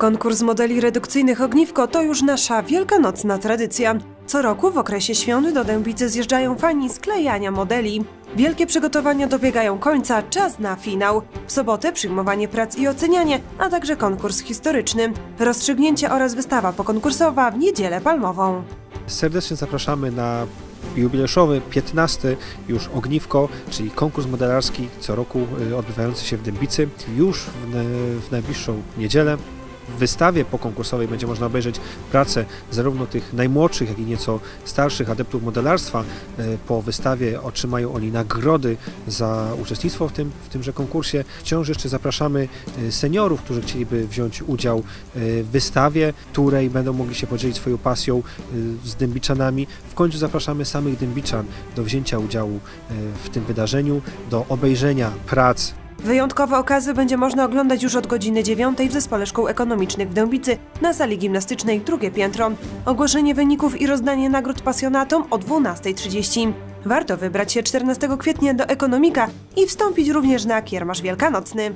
Konkurs modeli redukcyjnych Ogniwko to już nasza wielkanocna tradycja. Co roku w okresie świąt do Dębicy zjeżdżają fani sklejania modeli. Wielkie przygotowania dobiegają końca, czas na finał. W sobotę przyjmowanie prac i ocenianie, a także konkurs historyczny. Rozstrzygnięcie oraz wystawa pokonkursowa w niedzielę palmową. Serdecznie zapraszamy na jubileuszowy 15 już Ogniwko, czyli konkurs modelarski co roku y, odbywający się w Dębicy już w, w najbliższą niedzielę. W wystawie pokonkursowej będzie można obejrzeć pracę zarówno tych najmłodszych, jak i nieco starszych adeptów modelarstwa. Y, Po wystawie otrzymają oni nagrody za uczestnictwo w, tym, w tymże konkursie. Wciąż jeszcze zapraszamy y, seniorów, którzy chcieliby wziąć udział y, w wystawie, której będą mogli się podzielić swoją pasją z Dębiczanami. W końcu zapraszamy samych Dębiczan do wzięcia udziału w tym wydarzeniu, do obejrzenia prac Wyjątkowe okazy będzie można oglądać już od godziny 9 w Zespole Szkół Ekonomicznych w Dębicy na sali gimnastycznej drugie piętro. Ogłoszenie wyników i rozdanie nagród pasjonatom o 12.30. Warto wybrać się 14 kwietnia do Ekonomika i wstąpić również na kiermasz wielkanocny.